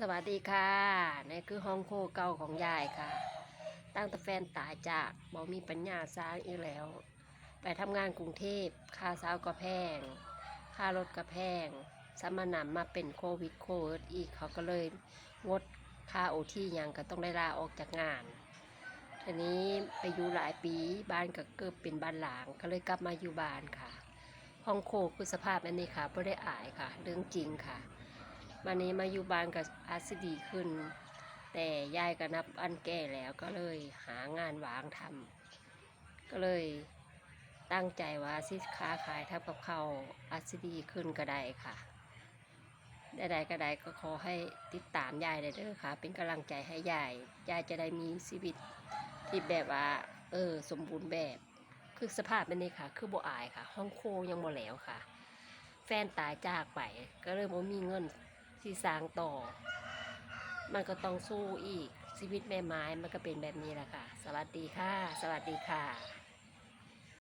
สวัสดีค่ะนี่คือห้องโคเก่าของยายค่ะ ตั้งแต่แฟนตายจากบ่มีปัญญาสร้างอีกแล้ว ไปทำงานกรุงเทพค่าเช้าก็แพง ค่ารถก็แพงสมานำมาเป็นโควิดโควิดอีกเขาก็เลยงดค่าโอที่ยังก็ต้องได้ลาออกจากงานทีนี้ไปอยู่หลายปีบ้านก็เกิดเป็นบ้านหลางก็เลยกลับมาอยู่บ้านค่ะ ห้องโคคือสภาพอันนี้ค่ะไม่ได้อายค่ะ เรื่องจริงค่ะ วันนี้มาอยู่บ้านกับอาสิดีขึ้น แต่ยายก็นับอันแก่แล้วก็เลยหางานวางทำก็เลยตั้งใจว่าสิค้าขายทับกับเขาอาสิดีขึ้นก็ได้ค่ะใดๆก็ได้ก็ขอให้ติดตามยายได้เด้อค่ะ เป็นกำลังใจให้ยายยายจะได้มีชีวิตที่แบบว่า เออ สมบูรณ์แบบ คือสภาพแบบนี้ค่ะ คือบ่อายค่ะ ห้องโคยังบ่แล้วค่ะ แฟนตายจากไปก็เลยบ่มีเงิน ที่สร้างต่อ มันก็ต้องสู้อีกชีวิตแม่ไม้มันก็เป็นแบบนี้แหละค่ะ สวัสดีค่ะ สวัสดีค่ะ